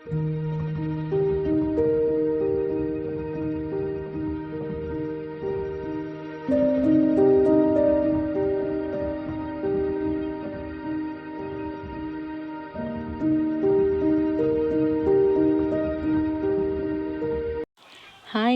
Hi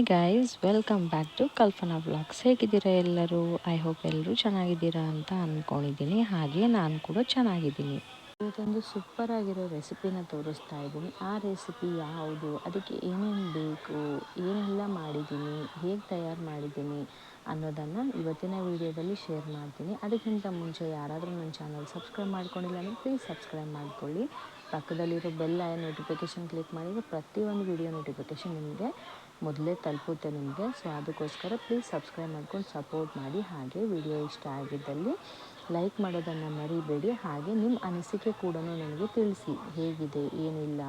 guys welcome back to Kalpana blogs ಹೇಗಿದ್ದೀರಾ ಎಲ್ಲರೂ? I hope ಎಲ್ಲರೂ ಚೆನ್ನಾಗಿದ್ದೀರಾ ಅಂತ ಅಂದ್ಕೊಂಡಿದ್ದೀನಿ ಹಾಗೆ ನಾನು ಕೂಡ ಚೆನ್ನಾಗಿದ್ದೀನಿ. ಇವತ್ತೊಂದು ಸೂಪರ್ ಆಗಿರೋ ರೆಸಿಪಿನ ತೋರಿಸ್ತಾ ಇದ್ದೀನಿ. ಆ ರೆಸಿಪಿ ಯಾವುದು? ಅದಕ್ಕೆ ಏನೇನು ಬೇಕು? ಏನೆಲ್ಲ ಮಾಡಿದ್ದೀನಿ? ಹೇಗೆ ತಯಾರು ಮಾಡಿದ್ದೀನಿ ಅನ್ನೋದನ್ನು ಇವತ್ತಿನ ವಿಡಿಯೋದಲ್ಲಿ ಶೇರ್ ಮಾಡ್ತೀನಿ. ಅದಕ್ಕಿಂತ ಮುಂಚೆ ಯಾರಾದರೂ ನನ್ನ ಚಾನಲ್ ಸಬ್ಸ್ಕ್ರೈಬ್ ಮಾಡ್ಕೊಂಡಿಲ್ಲ ಅಂದರೆ ಪ್ಲೀಸ್ ಸಬ್ಸ್ಕ್ರೈಬ್ ಮಾಡ್ಕೊಳ್ಳಿ. ಪಕ್ಕದಲ್ಲಿರೋ ಬೆಲ್ಲ ನೋಟಿಫಿಕೇಷನ್ ಕ್ಲಿಕ್ ಮಾಡಿದರೆ ಪ್ರತಿಯೊಂದು ವಿಡಿಯೋ ನೋಟಿಫಿಕೇಷನ್ ನಿಮಗೆ ಮೊದಲೇ ತಲುಪುತ್ತೆ ನಿಮಗೆ. ಸೊ ಅದಕ್ಕೋಸ್ಕರ ಪ್ಲೀಸ್ ಸಬ್ಸ್ಕ್ರೈಬ್ ಮಾಡ್ಕೊಂಡು ಸಪೋರ್ಟ್ ಮಾಡಿ. ಹಾಗೆ ವಿಡಿಯೋ ಇಷ್ಟ ಆಗಿದ್ದಲ್ಲಿ ಲೈಕ್ ಮಾಡೋದನ್ನು ಮರಿಬೇಡಿ. ಹಾಗೆ ನಿಮ್ಮ ಅನಿಸಿಕೆ ಕೂಡ ನನಗೆ ತಿಳಿಸಿ. ಹೇಗಿದೆ? ಏನಿಲ್ಲ?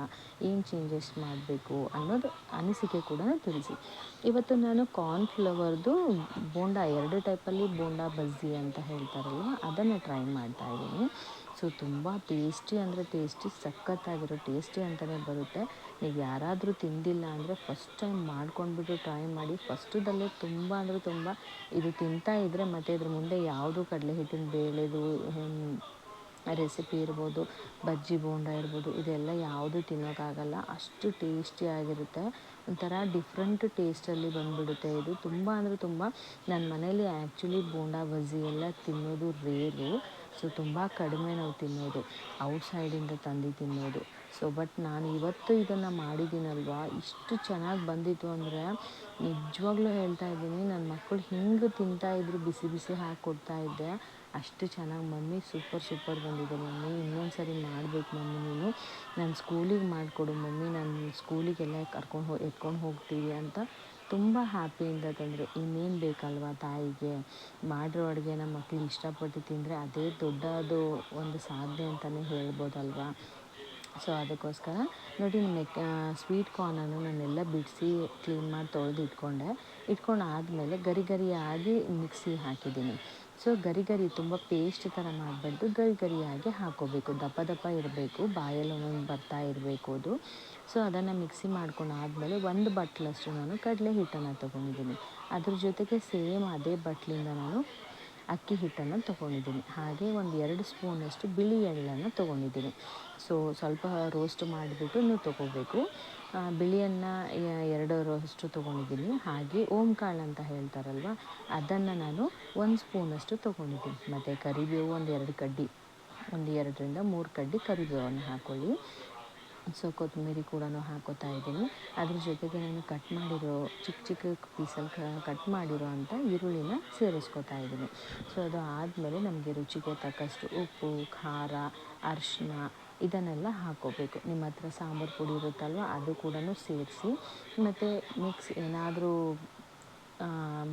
ಏನು ಚೇಂಜಸ್ ಮಾಡಬೇಕು? ಅನ್ನೋದು ಅನಿಸಿಕೆ ಕೂಡ ತಿಳಿಸಿ. ಇವತ್ತು ನಾನು ಕಾರ್ನ್ ಫ್ಲವರ್ದು ಬೋಂಡ, ಎರಡು ಟೈಪಲ್ಲಿ ಬೋಂಡ ಬಜ್ಜಿ ಅಂತ ಹೇಳ್ತಾರಲ್ವ, ಅದನ್ನು ಟ್ರೈ ಮಾಡ್ತಾ ಇದ್ದೀನಿ. ಸೊ, ತುಂಬ ಟೇಸ್ಟಿ ಅಂದರೆ ಟೇಸ್ಟಿ ಸಖತ್ತಾಗಿರೋ ಟೇಸ್ಟಿ ಅಂತಲೇ ಬರುತ್ತೆ. ನೀವು ಯಾರಾದರೂ ತಿಂದಿಲ್ಲ ಅಂದರೆ ಫಸ್ಟ್ ಟೈಮ್ ಮಾಡ್ಕೊಂಡ್ಬಿಟ್ಟು ಟ್ರೈ ಮಾಡಿ ಫಸ್ಟದಲ್ಲೇ ತುಂಬ ಅಂದರೆ ತುಂಬ ಇದು ತಿಂತಾ ಇದ್ದರೆ ಮತ್ತು ಇದ್ರ ಮುಂದೆ ಯಾವುದು ಕಡಲೆ ಹಿಟ್ಟಿನ ಬೇಳೆದು ರೆಸಿಪಿ ಇರ್ಬೋದು, ಬಜ್ಜಿ ಬೋಂಡ ಇರ್ಬೋದು, ಇದೆಲ್ಲ ಯಾವುದು ತಿನ್ನೋಕ್ಕಾಗಲ್ಲ. ಅಷ್ಟು ಟೇಸ್ಟಿಯಾಗಿರುತ್ತೆ ಒಂಥರ ಡಿಫ್ರೆಂಟ್ ಟೇಸ್ಟಲ್ಲಿ ಬಂದುಬಿಡುತ್ತೆ ಇದು. ತುಂಬ ಅಂದರೆ ತುಂಬ ನನ್ನ ಮನೇಲಿ ಆ್ಯಕ್ಚುಲಿ ಬೋಂಡ, ಬಜ್ಜಿ ಎಲ್ಲ ತಿನ್ನೋದು ರೇರು ಸೊ ತುಂಬ ಕಡಿಮೆ ನಾವು ತಿನ್ನೋದು, ಔಟ್ಸೈಡಿಂದ ತಂದು ತಿನ್ನೋದು. ಸೊ ಬಟ್ ನಾನು ಇವತ್ತು ಇದನ್ನು ಮಾಡಿದ್ದೀನಲ್ವಾ? ಇಷ್ಟು ಚೆನ್ನಾಗಿ ಬಂದಿತ್ತು ಅಂದರೆ ನಿಜವಾಗ್ಲೂ ಹೇಳ್ತಾ ಇದ್ದೀನಿ ನನ್ನ ಮಕ್ಕಳು ಹಿಂಗೆ ತಿಂತಾಯಿದ್ರು ಬಿಸಿ ಬಿಸಿ ಹಾಕಿ ಕೊಡ್ತಾ ಇದ್ದೆ. ಅಷ್ಟು ಚೆನ್ನಾಗಿ ಮಮ್ಮಿ ಸೂಪರ್ ಸೂಪರ್ ಬಂದಿದೆ ಮಮ್ಮಿ. ಇನ್ನೊಂದು ಸರಿ ಮಾಡಬೇಕು ಮಮ್ಮಿ ನೀನು. ನಾನು ಸ್ಕೂಲಿಗೆ ಮಾಡಿಕೊಡು ಮಮ್ಮಿ. ನಾನು ಸ್ಕೂಲಿಗೆಲ್ಲ ಕರ್ಕೊಂಡು ಹೋಗಿ ಎತ್ಕೊಂಡು ಹೋಗ್ತೀವಿ ಅಂತ ತುಂಬ ಹ್ಯಾಪಿಯಿಂದ ತಂದರು. ಇನ್ನೇನು ಬೇಕಲ್ವ ತಾಯಿಗೆ? ಮಾಡಿರೋ ಅಡುಗೆನ ಮಕ್ಳು ಇಷ್ಟಪಟ್ಟು ತಿಂದರೆ ಅದೇ ದೊಡ್ಡದು ಒಂದು ಸಾಧನೆ ಅಂತಲೇ ಹೇಳ್ಬೋದಲ್ವ? ಸೊ ಅದಕ್ಕೋಸ್ಕರ ನೋಡಿ ಮೆಕ್ ಸ್ವೀಟ್ ಕಾರ್ನನ್ನು ನಾನೆಲ್ಲ ಬಿಡಿಸಿ ಕ್ಲೀನ್ ಮಾಡಿ ತೊಳೆದು ಇಟ್ಕೊಂಡೆ. ಇಟ್ಕೊಂಡು ಆದಮೇಲೆ ಗರಿ ಗರಿಯಾಗಿ ಮಿಕ್ಸಿ ಹಾಕಿದ್ದೀನಿ. ಸೊ ಗರಿ ಗರಿ ತುಂಬ ಪೇಸ್ಟ್ ಥರ ಮಾಡಬಾರ್ದು. ಗರಿ ಗರಿಯಾಗಿ ಹಾಕೋಬೇಕು. ದಪ್ಪ ದಪ್ಪ ಇರಬೇಕು. ಬಾಯಲ್ಲಿ ಒಂದೊಂದು ಬರ್ತಾ ಇರಬೇಕು ಅದು. ಸೊ ಅದನ್ನು ಮಿಕ್ಸಿ ಮಾಡ್ಕೊಂಡು ಆದಮೇಲೆ ಒಂದು ಬಟ್ಲಷ್ಟು ನಾನು ಕಡಲೆ ಹಿಟ್ಟನ್ನು ತೊಗೊಂಡಿದ್ದೀನಿ. ಅದ್ರ ಜೊತೆಗೆ ಸೇಮ್ ಅದೇ ಬಟ್ಲಿಂದ ನಾನು ಅಕ್ಕಿ ಹಿಟ್ಟನ್ನು ತೊಗೊಂಡಿದ್ದೀನಿ. ಹಾಗೆ ಒಂದು ಎರಡು ಸ್ಪೂನಷ್ಟು ಬಿಳಿ ಎಳ್ಳನ್ನು ತೊಗೊಂಡಿದ್ದೀನಿ. ಸೊ ಸ್ವಲ್ಪ ರೋಸ್ಟ್ ಮಾಡಿಬಿಟ್ಟು ನೀವು ತೊಗೋಬೇಕು. ಬಿಳಿಯನ್ನು ಎರಡು ರೋಸ್ಟು ತೊಗೊಂಡಿದ್ದೀನಿ. ಹಾಗೆ ಓಂ ಕಾಳು ಅಂತ ಹೇಳ್ತಾರಲ್ವ, ಅದನ್ನು ನಾನು ಒಂದು ಸ್ಪೂನಷ್ಟು ತೊಗೊಂಡಿದ್ದೀನಿ. ಮತ್ತು ಕರಿಬೇವು ಒಂದು ಎರಡು ಕಡ್ಡಿ, ಒಂದು ಎರಡರಿಂದ ಮೂರು ಕಡ್ಡಿ ಕರಿಬೇವನ್ನು ಹಾಕ್ಕೊಳ್ಳಿ ಸೊ ಕೊತ್ತಂಬರಿ ಕೂಡ ಹಾಕೋತಾ ಇದ್ದೀನಿ. ಅದ್ರ ಜೊತೆಗೆ ನಾನು ಕಟ್ ಮಾಡಿರೋ ಚಿಕ್ಕ ಚಿಕ್ಕ ಪೀಸಲ್ಲಿ ಕಟ್ ಮಾಡಿರೋ ಅಂಥ ಈರುಳ್ಳಿನ ಸೇರಿಸ್ಕೊತಾ ಇದ್ದೀನಿ. ಸೊ ಅದು ಆದಮೇಲೆ ನಮಗೆ ರುಚಿಗೆ ತಕ್ಕಷ್ಟು ಉಪ್ಪು, ಖಾರ ಅರಿಶಿನ ಇದನ್ನೆಲ್ಲ ಹಾಕ್ಕೋಬೇಕು ನಿಮ್ಮ ಹತ್ರ ಸಾಂಬಾರು ಪುಡಿ ಇರುತ್ತಲ್ವ, ಅದು ಕೂಡ ಸೇರಿಸಿ. ಮತ್ತು ಮಿಕ್ಸ್ ಏನಾದರೂ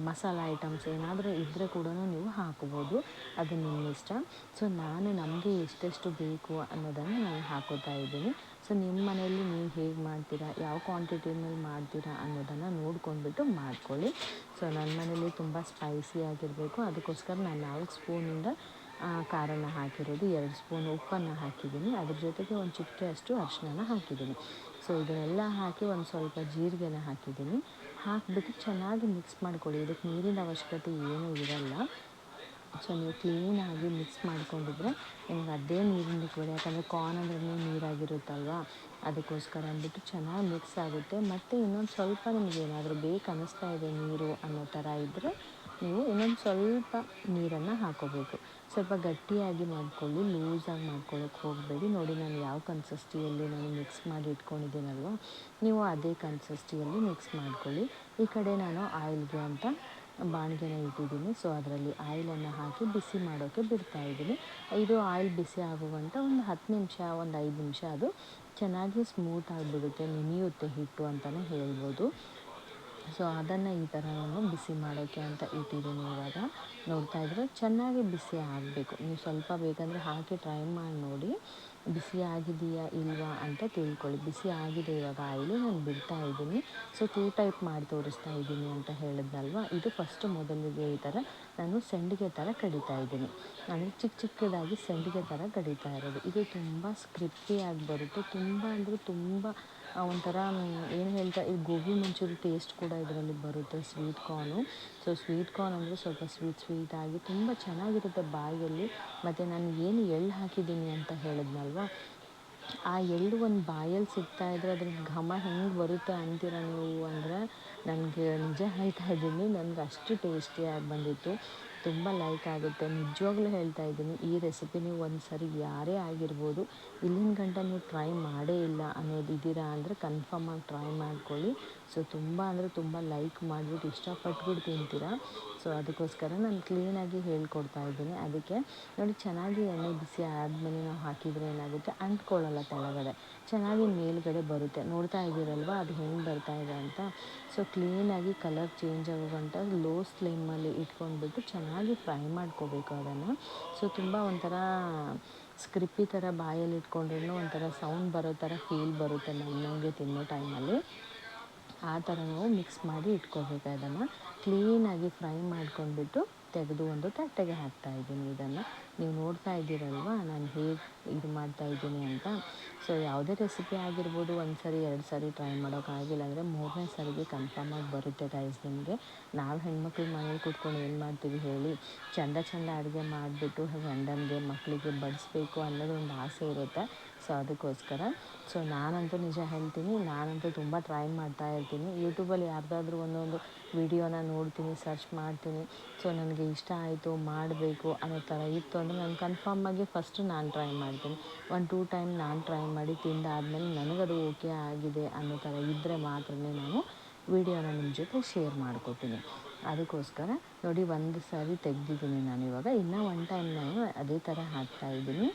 ಮಸಾಲ ಐಟಮ್ಸ್ ಏನಾದರೂ ಇದ್ದರೆ ಕೂಡ ನೀವು ಹಾಕ್ಬೋದು. ಅದು ನಿಮ್ಮ ಇಷ್ಟ ಸೊ ನಾನು ನಮಗೆ ಎಷ್ಟೆಷ್ಟು ಬೇಕು ಅನ್ನೋದನ್ನು ನಾನು ಹಾಕೋತಾ ಇದ್ದೀನಿ. ಸೊ, ನಿಮ್ಮ ಮನೆಯಲ್ಲಿ ನೀವು ಹೇಗೆ ಮಾಡ್ತೀರಾ? ಯಾವ ಕ್ವಾಂಟಿಟಿನಲ್ಲಿ ಮಾಡ್ತೀರಾ ಅನ್ನೋದನ್ನು ನೋಡ್ಕೊಂಡ್ಬಿಟ್ಟು ಮಾಡ್ಕೊಳ್ಳಿ. ಸೊ, ನನ್ನ ಮನೇಲಿ ತುಂಬ ಸ್ಪೈಸಿ ಆಗಿರಬೇಕು. ಅದಕ್ಕೋಸ್ಕರ ನಾನು ನಾಲ್ಕು ಸ್ಪೂನಿಂದ ಖಾರನ ಹಾಕಿರೋದು. ಎರಡು ಸ್ಪೂನ್ ಉಪ್ಪನ್ನು ಹಾಕಿದ್ದೀನಿ. ಅದ್ರ ಜೊತೆಗೆ ಒಂದು ಚಿಟಿಕೆ ಅಷ್ಟು ಅರಿಶಿನ ಹಾಕಿದ್ದೀನಿ. ಸೊ, ಇದನ್ನೆಲ್ಲ ಹಾಕಿ ಒಂದು ಸ್ವಲ್ಪ ಜೀರಿಗೆನ ಹಾಕಿದ್ದೀನಿ. ಹಾಕಿಬಿಟ್ಟು ಚೆನ್ನಾಗಿ ಮಿಕ್ಸ್ ಮಾಡ್ಕೊಳ್ಳಿ. ಇದಕ್ಕೆ ನೀರಿನ ಅವಶ್ಯಕತೆ ಏನೂ ಇರಲ್ಲ. ಸೊ ನೀವು ಕ್ಲೀನಾಗಿ ಮಿಕ್ಸ್ ಮಾಡ್ಕೊಂಡಿದ್ರೆ ನಿಮ್ಗೆ ಅದೇ ನೀರಿನ ಲಿಕ್ವಿಡ್ ಯಾಕಂದರೆ ಕಾರ್ನ್ ಅಂದ್ರೂ ನೀರಾಗಿರುತ್ತಲ್ವಾ? ಅದಕ್ಕೋಸ್ಕರ ಅಂದ್ಬಿಟ್ಟು ಚೆನ್ನಾಗಿ ಮಿಕ್ಸ್ ಆಗುತ್ತೆ. ಮತ್ತು ಇನ್ನೊಂದು ಸ್ವಲ್ಪ ನಿಮಗೆ ಏನಾದರೂ ಬೇಕು ಅನ್ನಿಸ್ತಾ ಇದೆ ನೀರು ಅನ್ನೋ ಥರ ಇದ್ದರೆ ನೀವು ಇನ್ನೊಂದು ಸ್ವಲ್ಪ ನೀರನ್ನು ಹಾಕೋಬೇಕು. ಸ್ವಲ್ಪ ಗಟ್ಟಿಯಾಗಿ ಮಾಡಿಕೊಳ್ಳಿ ಲೂಸಾಗಿ ಮಾಡ್ಕೊಳ್ಳೋಕೆ ಹೋಗಬೇಡಿ. ನೋಡಿ ನಾನು ಯಾವ ಕನ್ಸಿಸ್ಟಿಯಲ್ಲಿ ನಾನು ಮಿಕ್ಸ್ ಮಾಡಿ ಇಟ್ಕೊಂಡಿದ್ದೀನಲ್ವ? ನೀವು ಅದೇ ಕನ್ಸಿಸ್ಟಿಯಲ್ಲಿ ಮಿಕ್ಸ್ ಮಾಡ್ಕೊಳ್ಳಿ. ಈ ಕಡೆ ನಾನು ಆಯಿಲ್ಗೆ ಅಂತ ಬಾಣಗೆನ ಇಟ್ಟಿದ್ದೀನಿ. ಸೊ ಅದರಲ್ಲಿ ಆಯಿಲನ್ನು ಹಾಕಿ ಬಿಸಿ ಮಾಡೋಕ್ಕೆ ಬಿಡ್ತಾಯಿದ್ದೀನಿ ಇದು ಆಯಿಲ್ ಬಿಸಿ ಆಗುವಂಥ ಒಂದು ಹತ್ತು ನಿಮಿಷ, ಒಂದು ಐದು ನಿಮಿಷ ಅದು ಚೆನ್ನಾಗಿ ಸ್ಮೂತ್ ಆಗಿಬಿಡುತ್ತೆ, ನೆನೆಯುತ್ತೆ ಹಿಟ್ಟು ಅಂತಲೇ ಹೇಳ್ಬೋದು. ಸೊ ಅದನ್ನು ಈ ಥರ ನಾನು ಬಿಸಿ ಮಾಡೋಕ್ಕೆ ಅಂತ ಇಟ್ಟಿದ್ದೀನಿ ಇವಾಗ. ನೋಡ್ತಾ ಇದ್ರೆ ಚೆನ್ನಾಗಿ ಬಿಸಿ ಆಗಬೇಕು. ನೀವು ಸ್ವಲ್ಪ ಬೇಕಂದರೆ ಹಾಕಿ ಟ್ರೈ ಮಾಡಿ ನೋಡಿ. ಬಿಸಿ ಆಗಿದೆಯಾ ಇಲ್ವಾ ಅಂತ ತಿಳ್ಕೊಳ್ಳಿ. ಬಿಸಿ ಆಗಿದೆ ಇವಾಗ, ಆಯಿಲು ನಾನು ಬಿಡ್ತಾ ಇದ್ದೀನಿ. ಸೊ ಟೂ ಟೈಪ್ ಮಾಡಿ ತೋರಿಸ್ತಾ ಇದ್ದೀನಿ ಅಂತ ಹೇಳಿದ್ನಲ್ವ? ಇದು ಫಸ್ಟ್ ಮೊದಲಿಗೆ ಈ ಥರ ನಾನು ಸಂಡಿಗೆ ಥರ ಕಡಿತಾ ಇದ್ದೀನಿ. ಅಂದರೆ ಚಿಕ್ಕ ಚಿಕ್ಕದಾಗಿ ಸಂಡಿಗೆ ಥರ ಕಡಿತಾ ಇರೋದು. ಇದು ತುಂಬ ಸ್ಕ್ರಿಪ್ಪಿಯಾಗಿ ಬರುತ್ತೆ. ತುಂಬ ಅಂದರೆ ತುಂಬ ಒಂಥರ ಏನು ಹೇಳ್ತಾ, ಈ ಗೋಬಿ ಮಂಚೂರಿ ಟೇಸ್ಟ್ ಕೂಡ ಇದರಲ್ಲಿ ಬರುತ್ತೆ sweet corn so sweet corn ಅಂದರೆ ಸ್ವಲ್ಪ ಸ್ವೀಟ್ ಸ್ವೀಟಾಗಿ ತುಂಬ ಚೆನ್ನಾಗಿರುತ್ತೆ ಬಾಯಲ್ಲಿ. ಮತ್ತು ನಾನು ಏನು ಎಳ್ಳು ಹಾಕಿದ್ದೀನಿ ಅಂತ ಹೇಳಿದ್ನಲ್ವ? ಆ ಎಳ್ಳು ಒಂದು ಬಾಯಲ್ಲಿ ಸಿಗ್ತಾ ಇದ್ರೆ ಅದ್ರ ಘಮ ಹೆಂಗೆ ಬರುತ್ತೆ ಅಂತೀರ ನೀವು? ಅಂದರೆ ನನಗೆ ನಿಜ ಹೇಳ್ತಾ ಇದ್ದೀನಿ, ನನಗೆ ಅಷ್ಟು ಟೇಸ್ಟಿಯಾಗಿ ಬಂದಿತ್ತು. ತುಂಬ ಲೈಕ್ ಆಗುತ್ತೆ. ನಿಜವಾಗ್ಲೂ ಹೇಳ್ತಾ ಇದ್ದೀನಿ, ಈ ರೆಸಿಪಿ ನೀವು ಒಂದು ಸರಿ ಯಾರೇ ಆಗಿರ್ಬೋದು, ಇಲ್ಲಿನ ಗಂಟ ನೀವು ಟ್ರೈ ಮಾಡೇ ಇಲ್ಲ ಅನ್ನೋದು ಇದ್ದೀರಾ ಅಂದರೆ ಕನ್ಫರ್ಮಾಗಿ ಟ್ರೈ ಮಾಡ್ಕೊಳ್ಳಿ. ಸೊ ತುಂಬ ಅಂದರೆ ತುಂಬ ಲೈಕ್ ಮಾಡಿಬಿಟ್ಟು ಇಷ್ಟಪಟ್ಬಿಟ್ಟು ತಿಂತೀರಾ. ಸೊ ಅದಕ್ಕೋಸ್ಕರ ನಾನು ಕ್ಲೀನಾಗಿ ಹೇಳ್ಕೊಡ್ತಾ ಇದ್ದೀನಿ. ಅದಕ್ಕೆ ನೋಡಿ ಚೆನ್ನಾಗಿ ಎಣ್ಣೆ ಬಿಸಿ ಆದಮೇಲೆ ನಾವು ಹಾಕಿದರೆ ಏನಾಗುತ್ತೆ? ಅಂಟ್ಕೊಳ್ಳಲ್ಲ ಕೆಳಗಡೆ ಚೆನ್ನಾಗಿ ಮೇಲ್ಗಡೆ ಬರುತ್ತೆ. ನೋಡ್ತಾ ಇದ್ದೀರಲ್ವ? ಅದು ಹೆಂಗೆ ಬರ್ತಾ ಇದೆ ಅಂತ? ಸೊ ಕ್ಲೀನಾಗಿ ಕಲರ್ ಚೇಂಜ್ ಆಗೋ ಗಂಟ ಲೋ ಫ್ಲೇಮಲ್ಲಿ ಇಟ್ಕೊಂಡ್ಬಿಟ್ಟು ಚೆನ್ನಾಗಿ ಫ್ರೈ ಮಾಡ್ಕೋಬೇಕು ಅದನ್ನು. ಸೊ ತುಂಬ ಒಂಥರ ಸ್ಕ್ರಿಪ್ಪಿ ಥರ ಬಾಯಲ್ಲಿ ಇಟ್ಕೊಂಡ್ರೂ ಒಂಥರ ಸೌಂಡ್ ಬರೋ ಥರ ಫೀಲ್ ಬರುತ್ತೆ ನಮಗೆ ತಿನ್ನೋ ಟೈಮಲ್ಲಿ ಆ ಥರ ನಾವು ಮಿಕ್ಸ್ ಮಾಡಿ ಇಟ್ಕೋಬೇಕು ಅದನ್ನು ಕ್ಲೀನಾಗಿ ಫ್ರೈ ಮಾಡ್ಕೊಂಡ್ಬಿಟ್ಟು ತೆಗೆದು ಒಂದು ತಟ್ಟೆಗೆ ಹಾಕ್ತಾ ಇದ್ದೀನಿ ಇದನ್ನು. ನೀವು ನೋಡ್ತಾ ಇದ್ದೀರಲ್ವ? ನಾನು ಹೇಗೆ ಇದು ಮಾಡ್ತಾ ಇದ್ದೀನಿ ಅಂತ. ಸೊ ಯಾವುದೇ ರೆಸಿಪಿ ಆಗಿರ್ಬೋದು, ಒಂದು ಸರಿ, ಎರಡು ಸರಿ ಟ್ರೈ ಮಾಡೋಕ್ಕಾಗಿಲ್ಲ ಅಂದರೆ ಮೂರನೇ ಸರಿಗೆ ಕನ್ಫರ್ಮಾಗಿ ಬರುತ್ತೆ ಗೈಸ್ ನಿಮಗೆ. ನಾವು ಹೆಣ್ಮಕ್ಳು ಮನೇಲಿ ಕುತ್ಕೊಂಡು ಏನು ಮಾಡ್ತೀವಿ ಹೇಳಿ. ಚಂದ ಚಂದ ಅಡುಗೆ ಮಾಡಿಬಿಟ್ಟು ಗಂಡನಿಗೆ ಮಕ್ಕಳಿಗೆ ಬಡಿಸ್ಬೇಕು ಅನ್ನೋದು ಒಂದು ಆಸೆ ಇರುತ್ತೆ. ಸೊ ಅದಕ್ಕೋಸ್ಕರ. ಸೊ ನಾನಂತೂ ನಿಜ ಹೇಳ್ತೀನಿ, ನಾನಂತೂ ತುಂಬ ಟ್ರೈ ಮಾಡ್ತಾ ಇರ್ತೀನಿ. ಯೂಟ್ಯೂಬಲ್ಲಿ ಯಾರ್ದಾದ್ರೂ ಒಂದೊಂದು ವಿಡಿಯೋನ ನೋಡ್ತೀನಿ ಸರ್ಚ್ ಮಾಡ್ತೀನಿ. ಸೊ ನನಗೆ ಇಷ್ಟ ಆಯಿತು, ಮಾಡಬೇಕು ಅನ್ನೋ ಥರ ಇತ್ತು ಅಂದರೆ ನಾನು ಕನ್ಫರ್ಮ್ ಆಗಿ ಫಸ್ಟ್ ನಾನು ಟ್ರೈ ಮಾಡ್ತೀನಿ. ಒಂದು ಟೂ ಟೈಮ್ ನಾನು ಟ್ರೈ ಮಾಡಿ ತಿಂದಾದಮೇಲೆ ನನಗದು ಓಕೆ ಆಗಿದೆ ಅನ್ನೋ ಥರ ಇದ್ದರೆ ಮಾತ್ರನೇ ನಾನು ವಿಡಿಯೋನ ನಿಮ್ಮ ಜೊತೆ ಶೇರ್ ಮಾಡ್ಕೊತೀನಿ. ಅದಕ್ಕೋಸ್ಕರ ನೋಡಿ, ಒಂದು ಸಾರಿ ತೆಗ್ದಿದ್ದೀನಿ ನಾನು ಇವಾಗ. ಇನ್ನೂ ಒನ್ ಟೈಮ್ ನಾನು ಅದೇ ಥರ ಹಾಕ್ತಾಯಿದ್ದೀನಿ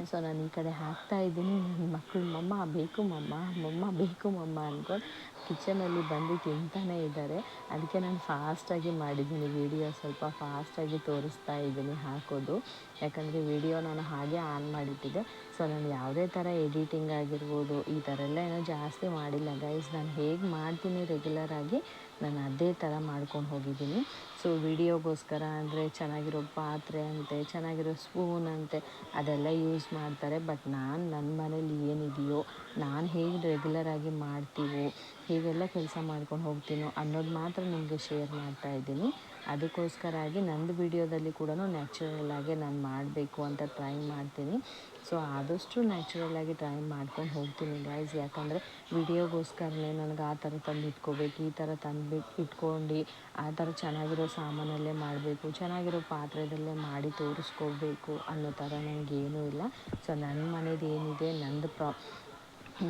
ಸೊ ನಾನು ಈ ಕಡೆ ಹಾಕ್ತಾ ಇದ್ದೀನಿ. ನನ್ನ ಮಕ್ಕಳು ಮಮ್ಮ, ಬೇಕು, ಮಮ್ಮ ಮಮ್ಮ, ಬೇಕು, ಮಮ್ಮ ಅಂದ್ಕೊಂಡು ಕಿಚನಲ್ಲಿ ಬಂದು ತಿಂತಾನೇ ಇದ್ದಾರೆ. ಅದಕ್ಕೆ ನಾನು ಫಾಸ್ಟಾಗಿ ಮಾಡಿದ್ದೀನಿ ವೀಡಿಯೋ. ಸ್ವಲ್ಪ ಫಾಸ್ಟಾಗಿ ತೋರಿಸ್ತಾ ಇದ್ದೀನಿ ಹಾಕೋದು. ಯಾಕಂದರೆ ವಿಡಿಯೋ ನಾನು ಹಾಗೆ ಆನ್ ಮಾಡಿಟ್ಟಿದ್ದೆ. ಸೊ, ನಾನು ಯಾವುದೇ ಥರ ಎಡಿಟಿಂಗ್ ಆಗಿರ್ಬೋದು, ಈ ಥರ ಎಲ್ಲ ಏನೋ ಜಾಸ್ತಿ ಮಾಡಿಲ್ಲ. ಗೈಸ್, ನಾನು ಹೇಗೆ ಮಾಡ್ತೀನಿ ರೆಗ್ಯುಲರಾಗಿ ನಾನು ಅದೇ ಥರ ಮಾಡ್ಕೊಂಡು ಹೋಗಿದ್ದೀನಿ. ಸೊ ವಿಡಿಯೋಗೋಸ್ಕರ ಅಂದರೆ ಚೆನ್ನಾಗಿರೋ ಪಾತ್ರೆ ಅಂತೆ, ಚೆನ್ನಾಗಿರೋ ಸ್ಪೂನ್ ಅಂತೆ, ಅದೆಲ್ಲ ಯೂಸ್ ಮಾಡ್ತಾರೆ. ಬಟ್ ನಾನು ನನ್ನ ಮನೇಲಿ ಏನಿದೆಯೋ, ನಾನು ಹೇಗೆ ರೆಗ್ಯುಲರಾಗಿ ಮಾಡ್ತೀವೋ, ಹೇಗೆಲ್ಲ ಕೆಲಸ ಮಾಡ್ಕೊಂಡು ಹೋಗ್ತೀನೋ ಅನ್ನೋದು ಮಾತ್ರ ನಿಮಗೆ ಶೇರ್ ಮಾಡ್ತಾ ಇದ್ದೀನಿ. ಅದಕ್ಕೋಸ್ಕರ ಆಗಿ ನಂದು ವಿಡಿಯೋದಲ್ಲಿ ಕೂಡ ನ್ಯಾಚುರಲ್ ಆಗಿ ನಾನು ಮಾಡಬೇಕು ಅಂತ ಟ್ರೈ ಮಾಡ್ತೀನಿ. ಸೊ ಆದಷ್ಟು ನ್ಯಾಚುರಲ್ ಆಗಿ ಟ್ರೈ ಮಾಡ್ಕೊಂಡು ಹೋಗ್ತೀನಿ ಗೈಸ್ ಯಾಕಂದರೆ ವಿಡಿಯೋಗೋಸ್ಕರನೇ ನನಗೆ ಆ ಥರ ತಂದು ಇಟ್ಕೋಬೇಕು, ಈ ಥರ ತಂದುಬಿಟ್ಟು ಇಟ್ಕೊಂಡು ಆ ಥರ ಚೆನ್ನಾಗಿರೋ ಸಾಮಾನಲ್ಲೇ ಮಾಡಬೇಕು, ಚೆನ್ನಾಗಿರೋ ಪಾತ್ರೆದಲ್ಲೇ ಮಾಡಿ ತೋರಿಸ್ಕೋಬೇಕು ಅನ್ನೋ ಥರ ನನಗೇನೂ ಇಲ್ಲ. ಸೊ ನನ್ನ ಮನೇದು ಏನಿದೆ, ನಂದು ಪ್ರಾ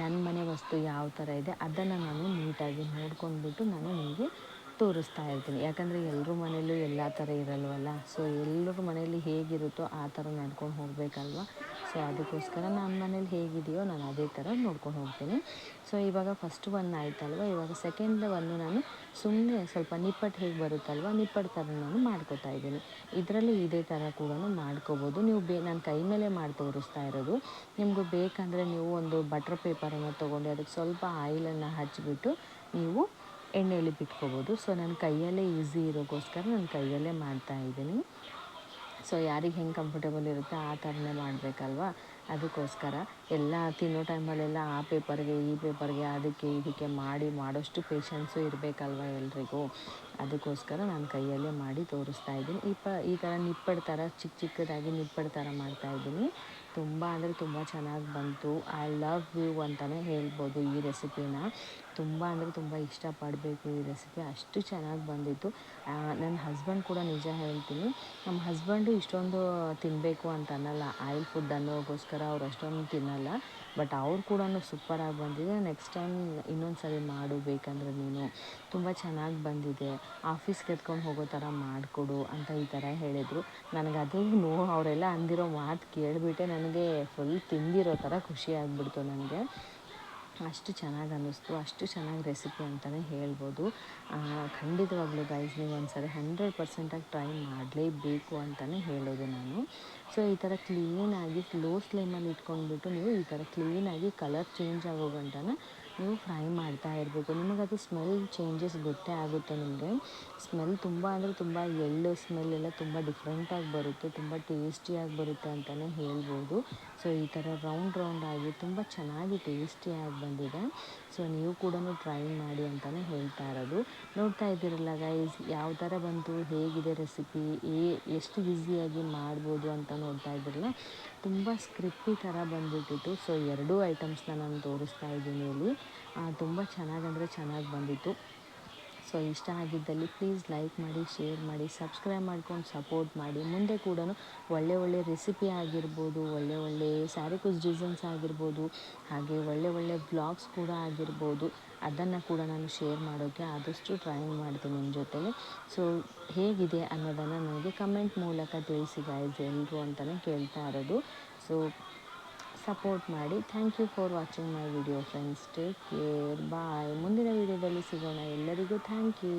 ನನ್ನ ಮನೆ ವಸ್ತು ಯಾವ ಥರ ಇದೆ ಅದನ್ನು ನಾನು ನೀಟಾಗಿ ನೋಡ್ಕೊಂಡ್ಬಿಟ್ಟು ನಾನು ನಿಮಗೆ ತೋರಿಸ್ತಾ ಇರ್ತೀನಿ. ಯಾಕಂದರೆ ಎಲ್ಲರ ಮನೇಲೂ ಎಲ್ಲ ಥರ ಇರಲ್ವಲ್ಲ? ಸೊ ಎಲ್ಲರ ಮನೇಲಿ ಹೇಗಿರುತ್ತೋ ಆ ಥರ ನಡ್ಕೊಂಡು ಹೋಗಬೇಕಲ್ವ? ಸೊ ಅದಕ್ಕೋಸ್ಕರ ನನ್ನ ಮನೇಲಿ ಹೇಗಿದೆಯೋ ನಾನು ಅದೇ ಥರ ನೋಡ್ಕೊಂಡು ಹೋಗ್ತೀನಿ. ಸೊ ಇವಾಗ ಫಸ್ಟ್ ಒನ್ ಆಯ್ತಲ್ವ? ಇವಾಗ ಸೆಕೆಂಡ್ ಒನ್ನು ನಾನು ಸುಮ್ಮನೆ ಸ್ವಲ್ಪ ನಿಪ್ಪಟ್ಟು ಹೇಗೆ ಬರುತ್ತಲ್ವ? ನಿಪ್ಪಟ್ಟು ಥರ ನಾನು ಮಾಡ್ಕೋತಾ ಇದ್ದೀನಿ. ಇದರಲ್ಲಿ ಇದೇ ಥರ ಕೂಡ ಮಾಡ್ಕೋಬೋದು. ನೀವು ಬೇ, ನಾನು ಕೈ ಮೇಲೆ ಮಾಡಿ ತೋರಿಸ್ತಾ ಇರೋದು. ನಿಮಗೂ ಬೇಕಂದರೆ ನೀವು ಒಂದು ಬಟರ್ ಪೇಪರನ್ನು ತೊಗೊಂಡು, ಅದಕ್ಕೆ ಸ್ವಲ್ಪ ಆಯಿಲನ್ನು ಹಚ್ಚಿಬಿಟ್ಟು ನೀವು ಎಣ್ಣೆಯಲ್ಲಿ ಬಿಟ್ಕೋಬೋದು. ಸೊ ನನ್ನ ಕೈಯಲ್ಲೇ ಈಸಿ ಇರೋಕ್ಕೋಸ್ಕರ ನಾನು ಕೈಯಲ್ಲೇ ಮಾಡ್ತಾ ಇದ್ದೀನಿ. ಸೊ ಯಾರಿಗೆ ಹೆಂಗೆ ಕಂಫರ್ಟೇಬಲ್ ಇರುತ್ತೆ ಆ ಥರನೇ ಮಾಡಬೇಕಲ್ವ? ಅದಕ್ಕೋಸ್ಕರ ಎಲ್ಲ ತಿನ್ನೋ ಟೈಮಲ್ಲೆಲ್ಲ ಆ ಪೇಪರ್ಗೆ, ಈ ಪೇಪರ್ಗೆ, ಅದಕ್ಕೆ ಇದಕ್ಕೆ ಮಾಡಿ ಮಾಡೋಷ್ಟು ಪೇಷನ್ಸು ಇರಬೇಕಲ್ವ ಎಲ್ರಿಗೂ? ಅದಕ್ಕೋಸ್ಕರ ನಾನು ಕೈಯಲ್ಲೇ ಮಾಡಿ ತೋರಿಸ್ತಾ ಇದ್ದೀನಿ. ಈ ಪ, ಈ ಥರ ನಿಪ್ಪಡ್ ಥರ ಚಿಕ್ಕ ಚಿಕ್ಕದಾಗಿ ನಿಪ್ಪಡ್ ಥರ ಮಾಡ್ತಾಯಿದ್ದೀನಿ ತುಂಬ ಅಂದರೆ ತುಂಬ ಚೆನ್ನಾಗಿ ಬಂತು. ಐ ಲವ್ ಯು ಅಂತಲೇ ಹೇಳ್ಬೋದು ಈ ರೆಸಿಪಿನ ತುಂಬ ಅಂದರೆ ತುಂಬ ಇಷ್ಟಪಡಬೇಕು ಈ ರೆಸಿಪಿ ಅಷ್ಟು ಚೆನ್ನಾಗಿ ಬಂದಿತ್ತು. ನನ್ನ ಹಸ್ಬೆಂಡ್ ಕೂಡ ನಿಜ ಹೇಳ್ತೀನಿ. ನಮ್ಮ ಹಸ್ಬೆಂಡು ಇಷ್ಟೊಂದು ತಿನ್ನಬೇಕು ಅಂತ ಅನ್ನಲ್ಲ. ಆಯಿಲ್ ಫುಡ್ ಅನ್ನೋಗೋಸ್ಕರ ಅವ್ರು ಅಷ್ಟೊಂದು ತಿನ್ನಲ್ಲ. ಬಟ್ ಅವ್ರು ಕೂಡ ಸೂಪರಾಗಿ ಬಂದಿದೆ. ನೆಕ್ಸ್ಟ್ ಟೈಮ್ ಇನ್ನೊಂದು ಸಾರಿ ಮಾಡು ಬೇಕಂದರೆ ನೀನು. ತುಂಬ ಚೆನ್ನಾಗಿ ಬಂದಿದೆ. ಆಫೀಸ್ಗೆ ಎತ್ಕೊಂಡು ಹೋಗೋ ಥರ ಮಾಡಿಕೊಡು ಅಂತ ಈ ಥರ ಹೇಳಿದರು. ನನಗೆ ಅದು ನೋ ಅವರೆಲ್ಲ ಅಂದಿರೋ ಮಾತು ಕೇಳಿಬಿಟ್ಟೆ. ನನಗೆ ಫುಲ್ ತಿಂದಿರೋ ಥರ ಖುಷಿ ಆಗಿಬಿಡ್ತು ನನಗೆ. ಅಷ್ಟು ಚೆನ್ನಾಗಿ ಅನ್ನಿಸ್ತು. ಅಷ್ಟು ಚೆನ್ನಾಗಿ ರೆಸಿಪಿ ಅಂತಲೇ ಹೇಳ್ಬೋದು. ಖಂಡಿತವಾಗ್ಲೂ ಗೈಸ್ ನೀವು ಒಂದ್ಸರಿ ಹಂಡ್ರೆಡ್ ಪರ್ಸೆಂಟಾಗಿ ಟ್ರೈ ಮಾಡಲೇಬೇಕು ಅಂತಲೇ ಹೇಳೋದು ನಾನು. ಸೊ ಈ ಥರ ಕ್ಲೀನಾಗಿ ಲೋ ಫ್ಲೇಮಲ್ಲಿ ಇಟ್ಕೊಂಡ್ಬಿಟ್ಟು ನೀವು ಈ ಥರ ಕ್ಲೀನಾಗಿ ಕಲರ್ ಚೇಂಜ್ ಆಗೋ ಗಂಟನ ನೀವು ಫ್ರೈ ಮಾಡ್ತಾ ಇರಬೇಕು ಅದು ಸ್ಮೆಲ್ ಚೇಂಜಸ್ ಗೊತ್ತೇ ಆಗುತ್ತೆ ನಿಮಗೆ. ಸ್ಮೆಲ್ ತುಂಬ ಅಂದರೆ ತುಂಬ ಎಳ್ಳು ಸ್ಮೆಲ್ ಎಲ್ಲ ತುಂಬ ಡಿಫ್ರೆಂಟಾಗಿ ಬರುತ್ತೆ, ತುಂಬ ಟೇಸ್ಟಿಯಾಗಿ ಬರುತ್ತೆ ಅಂತಲೇ ಹೇಳ್ಬೋದು. ಸೊ ಈ ಥರ ರೌಂಡ್ ರೌಂಡ್ ಆಗಿ ತುಂಬ ಚೆನ್ನಾಗಿ ಟೇಸ್ಟಿಯಾಗಿ ಬಂದಿದೆ. ಸೊ ನೀವು ಕೂಡ ಟ್ರೈ ಮಾಡಿ ಅಂತಲೇ ಹೇಳ್ತಾ ಇರೋದು. ನೋಡ್ತಾ ಇದ್ದೀರಲ್ಲ ಗೈಸ್ ಯಾವ ಥರ ಬಂತು, ಹೇಗಿದೆ ರೆಸಿಪಿ ಏ ಎಷ್ಟು ಈಸಿಯಾಗಿ ಮಾಡ್ಬೋದು ಅಂತ ನೋಡ್ತಾ ಇದ್ದೀರಲ್ಲ? ತುಂಬ ಸ್ಕ್ರಿಪ್ಟಿ ಥರ ಬಂದ್ಬಿಟ್ಟಿತ್ತು. ಸೊ ಎರಡೂ ಐಟಮ್ಸ್ನ ನಾನು ತೋರಿಸ್ತಾ ಇದ್ದೀನಿ ಇಲ್ಲಿ. ತುಂಬ ಚೆನ್ನಾಗಂದರೆ ಚೆನ್ನಾಗಿ ಬಂದಿತ್ತು. ಸೊ ಇಷ್ಟ ಆಗಿದ್ದಲ್ಲಿ ಪ್ಲೀಸ್ ಲೈಕ್ ಮಾಡಿ ಶೇರ್ ಮಾಡಿ ಸಬ್ಸ್ಕ್ರೈಬ್ ಮಾಡ್ಕೊಂಡು ಸಪೋರ್ಟ್ ಮಾಡಿ. ಮುಂದೆ ಕೂಡ ಒಳ್ಳೆ ಒಳ್ಳೆ ರೆಸಿಪಿ ಆಗಿರ್ಬೋದು, ಒಳ್ಳೆ ಒಳ್ಳೆ ಸ್ಯಾರಿ ಕುಸ್ ಡಿಸೈನ್ಸ್ ಆಗಿರ್ಬೋದು, ಹಾಗೆ ಒಳ್ಳೆ ಒಳ್ಳೆ ಬ್ಲಾಗ್ಸ್ ಕೂಡ ಆಗಿರ್ಬೋದು, ಅದನ್ನು ಕೂಡ ನಾನು ಶೇರ್ ಮಾಡೋಕ್ಕೆ ಆದಷ್ಟು ಟ್ರೈ ಮಾಡ್ತೀನಿ ನಿಮ್ಮ ಜೊತೆಗೆ. ಸೊ ಹೇಗಿದೆ ಅನ್ನೋದನ್ನು ನನಗೆ ಕಮೆಂಟ್ ಮೂಲಕ ತಿಳಿಸಿ ಗಾಯ್ಸ್ ಎಲ್ಲರೂ ಅಂತಲೇ ಕೇಳ್ತಾ ಇರೋದು. ಸೊ ಸಪೋರ್ಟ್ ಮಾಡಿ. Thank you for watching my video friends take care bye ಮುಂದಿನ ವಿಡಿಯೋದಲ್ಲಿ ಸಿಗೋಣ. ಎಲ್ಲರಿಗೂ ಥ್ಯಾಂಕ್ ಯು